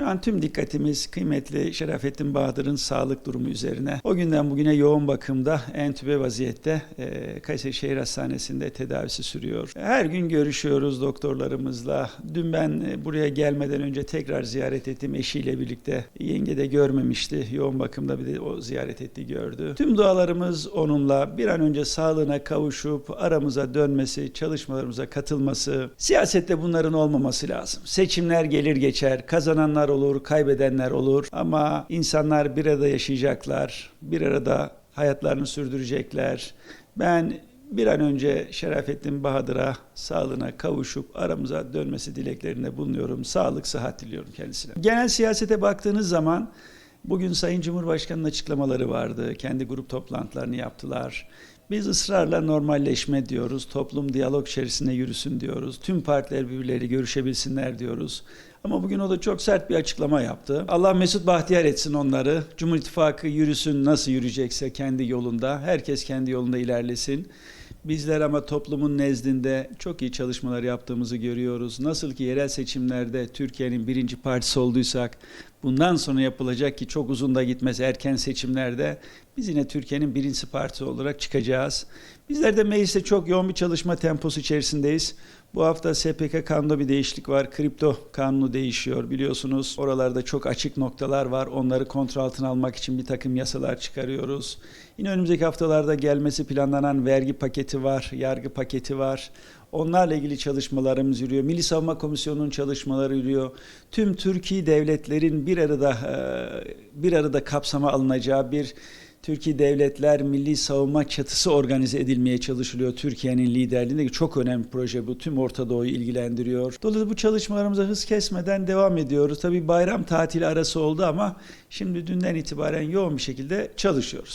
Şu an tüm dikkatimiz kıymetli Şerafettin Bahadır'ın sağlık durumu üzerine. O günden bugüne yoğun bakımda entübe vaziyette e, Kayseri Şehir Hastanesi'nde tedavisi sürüyor. Her gün görüşüyoruz doktorlarımızla. Dün ben e, buraya gelmeden önce tekrar ziyaret ettim eşiyle birlikte. Yenge de görmemişti. Yoğun bakımda bir de o ziyaret etti gördü. Tüm dualarımız onunla bir an önce sağlığına kavuşup aramıza dönmesi, çalışmalarımıza katılması. Siyasette bunların olmaması lazım. Seçimler gelir geçer. Kazananlar olur, kaybedenler olur. Ama insanlar bir arada yaşayacaklar. Bir arada hayatlarını sürdürecekler. Ben bir an önce Şerafettin Bahadır'a sağlığına kavuşup aramıza dönmesi dileklerinde bulunuyorum. Sağlık, sıhhat diliyorum kendisine. Genel siyasete baktığınız zaman bugün Sayın Cumhurbaşkanı'nın açıklamaları vardı. Kendi grup toplantılarını yaptılar. Biz ısrarla normalleşme diyoruz. Toplum diyalog içerisinde yürüsün diyoruz. Tüm partiler birbirleriyle görüşebilsinler diyoruz. Ama bugün o da çok sert bir açıklama yaptı. Allah mesut bahtiyar etsin onları. Cumhur İttifakı yürüsün nasıl yürüyecekse kendi yolunda. Herkes kendi yolunda ilerlesin. Bizler ama toplumun nezdinde çok iyi çalışmalar yaptığımızı görüyoruz. Nasıl ki yerel seçimlerde Türkiye'nin birinci partisi olduysak, bundan sonra yapılacak ki çok uzun da gitmez erken seçimlerde biz yine Türkiye'nin birinci partisi olarak çıkacağız. Bizler de mecliste çok yoğun bir çalışma temposu içerisindeyiz. Bu hafta SPK kanunda bir değişiklik var. Kripto kanunu değişiyor biliyorsunuz. Oralarda çok açık noktalar var. Onları kontrol altına almak için bir takım yasalar çıkarıyoruz. Yine önümüzdeki haftalarda gelmesi planlanan vergi paketi var, yargı paketi var. Onlarla ilgili çalışmalarımız yürüyor. Milli Savunma Komisyonu'nun çalışmaları yürüyor. Tüm Türkiye devletlerin bir arada bir arada kapsama alınacağı bir Türkiye Devletler Milli Savunma Çatısı organize edilmeye çalışılıyor. Türkiye'nin liderliğinde çok önemli proje bu. Tüm Orta Doğu'yu ilgilendiriyor. Dolayısıyla bu çalışmalarımıza hız kesmeden devam ediyoruz. Tabii bayram tatili arası oldu ama şimdi dünden itibaren yoğun bir şekilde çalışıyoruz.